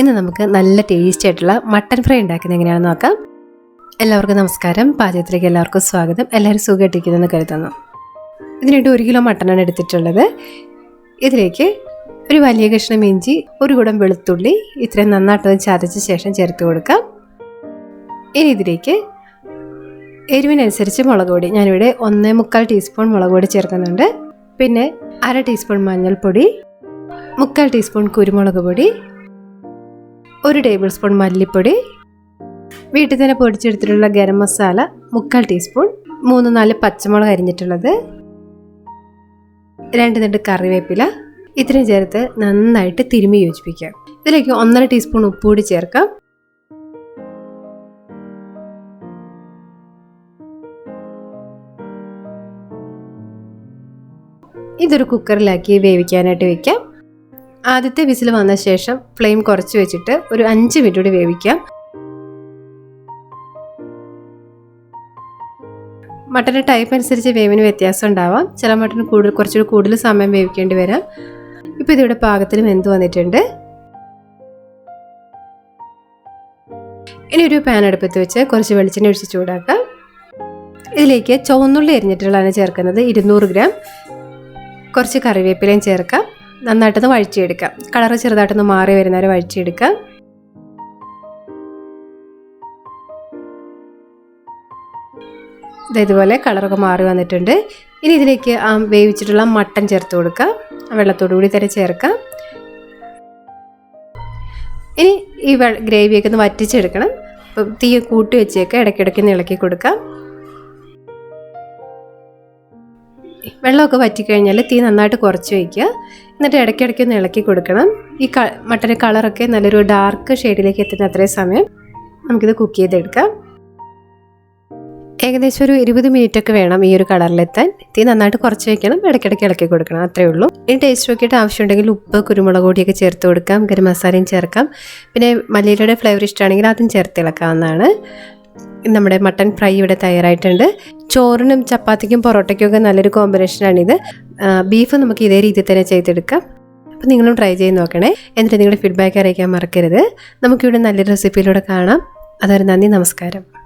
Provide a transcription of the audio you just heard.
ഇന്ന് നമുക്ക് നല്ല ടേസ്റ്റി ആയിട്ടുള്ള മട്ടൻ ഫ്രൈ ഉണ്ടാക്കുന്നത് എങ്ങനെയാണെന്ന് നോക്കാം. എല്ലാവർക്കും നമസ്കാരം. പാചകത്തിലേക്ക് എല്ലാവർക്കും സ്വാഗതം. എല്ലാവരും സുഖമായിട്ടിരിക്കുന്നെന്ന് കരുതുന്നു. ഇതിനായിട്ട് ഒരു കിലോ മട്ടനാണ് എടുത്തിട്ടുള്ളത്. ഇതിലേക്ക് ഒരു വലിയ കഷ്ണം ഇഞ്ചി ഒരു കുടം വെളുത്തുള്ളി ഇത്രയും നന്നായിട്ടൊന്ന് ചതച്ച ശേഷം ചേർത്ത് കൊടുക്കാം. ഇനി ഇതിലേക്ക് എരിവിനനുസരിച്ച് മുളക് പൊടി. ഞാനിവിടെ ഒന്നേ മുക്കാൽ ടീസ്പൂൺ മുളക് പൊടി ചേർക്കുന്നുണ്ട്. പിന്നെ അര ടീസ്പൂൺ മഞ്ഞൾപ്പൊടി മുക്കാൽ ടീസ്പൂൺ കുരുമുളക് പൊടി ഒരു ടേബിൾ സ്പൂൺ മല്ലിപ്പൊടി വീട്ടിൽ തന്നെ പൊടിച്ചെടുത്തിട്ടുള്ള ഗരം മസാല മുക്കാൽ ടീസ്പൂൺ മൂന്ന് നാല് പച്ചമുളക് അരിഞ്ഞിട്ടുള്ളത് രണ്ട് രണ്ട് കറിവേപ്പില ഇത്രയും ചേർത്ത് നന്നായിട്ട് തിരുമ്മി യോജിപ്പിക്കാം ഇതിലേക്ക് ഒന്നര ടീസ്പൂൺ ഉപ്പ് കൂടി ചേർക്കാം. ഇതൊരു കുക്കറിലാക്കി വേവിക്കാനായിട്ട് വെക്കാം. ആദ്യത്തെ വിസിൽ വന്ന ശേഷം ഫ്ലെയിം കുറച്ച് വെച്ചിട്ട് ഒരു അഞ്ച് മിനിറ്റ് കൂടി വേവിക്കാം. മട്ടന്റെ ടൈപ്പ് അനുസരിച്ച് വേവിന് വ്യത്യാസം ഉണ്ടാവാം. ചില മട്ടൺ കൂടുതൽ കുറച്ചുകൂടി കൂടുതൽ സമയം വേവിക്കേണ്ടി വരാം. ഇപ്പോൾ ഇതിവിടെ പാകത്തിന് വെന്ത് വന്നിട്ടുണ്ട്. ഇനി ഒരു പാൻ അടുപ്പത്ത് വെച്ച് കുറച്ച് വെളിച്ചെണ്ണ ഒഴിച്ച് ചൂടാക്കാം. ഇതിലേക്ക് ചുവന്നുള്ളി എരിഞ്ഞിട്ടുള്ളതാണ് ചേർക്കുന്നത് ഇരുന്നൂറ് ഗ്രാം. കുറച്ച് കറിവേപ്പിലയും ചേർക്കാം. നന്നായിട്ടൊന്ന് വഴിച്ചെടുക്കാം കളറ് ചെറുതായിട്ടൊന്ന് മാറി വരുന്നവരെ വഴിച്ചെടുക്കാം ഇതേപോലെ കളറൊക്കെ മാറി വന്നിട്ടുണ്ട്. ഇനി ഇതിലേക്ക് ആ വേവിച്ചിട്ടുള്ള മട്ടൻ ചേർത്ത് കൊടുക്കുക വെള്ളത്തോടു കൂടി തന്നെ ചേർക്കാം. ഇനി ഈ ഗ്രേവിയൊക്കെ ഒന്ന് വറ്റിച്ചെടുക്കണം. തീ കൂട്ടി വെച്ചേക്ക്. ഇടയ്ക്കിടയ്ക്ക് ഇളക്കി കൊടുക്കാം. വെള്ളമൊക്കെ വറ്റിക്കഴിഞ്ഞാൽ തീ നന്നായിട്ട് കുറച്ച് വയ്ക്കുക എന്നിട്ട് ഇടയ്ക്കിടയ്ക്ക് ഒന്ന് ഇളക്കി കൊടുക്കണം. ഈ ക മട്ടന്റെ കളറൊക്കെ നല്ലൊരു ഡാർക്ക് ഷെയ്ഡിലേക്ക് എത്തുന്ന അത്രയും സമയം നമുക്കിത് കുക്ക് ചെയ്തെടുക്കാം. ഏകദേശം ഒരു ഇരുപത് മിനിറ്റ് ഒക്കെ വേണം ഈ ഒരു കളറിലെത്താൻ. തീ നന്നായിട്ട് കുറച്ച് വയ്ക്കണം ഇടയ്ക്കിടയ്ക്ക് ഇളക്കി കൊടുക്കണം. അത്രേ ഉള്ളൂ. ഇനി ടേസ്റ്റ് നോക്കിയിട്ട് ആവശ്യമുണ്ടെങ്കിൽ ഉപ്പ് കുരുമുളക് പൊടിയൊക്കെ ചേർത്ത് കൊടുക്കാം. ഗരം മസാലയും ചേർക്കാം. പിന്നെ മല്ലിയിലയുടെ ഫ്ലേവർ ഇഷ്ടമാണെങ്കിൽ അതും ചേർത്ത് ഇളക്കാവുന്നതാണ്. നമ്മുടെ മട്ടൻ ഫ്രൈ ഇവിടെ തയ്യാറായിട്ടുണ്ട്. ചോറിനും ചപ്പാത്തിക്കും പൊറോട്ടയ്ക്കും ഒക്കെ നല്ലൊരു കോമ്പിനേഷനാണിത് ബീഫ് നമുക്ക് ഇതേ രീതിയിൽ തന്നെ ചെയ്തെടുക്കാം. അപ്പോൾ നിങ്ങളും ട്രൈ ചെയ്ത് നോക്കണേ. എന്നിട്ട് നിങ്ങളുടെ ഫീഡ്ബാക്ക് അറിയിക്കാൻ മറക്കരുത്. നമുക്കിവിടെ നല്ലൊരു റെസിപ്പിയിലൂടെ കാണാം. അതൊരു നന്ദി നമസ്കാരം.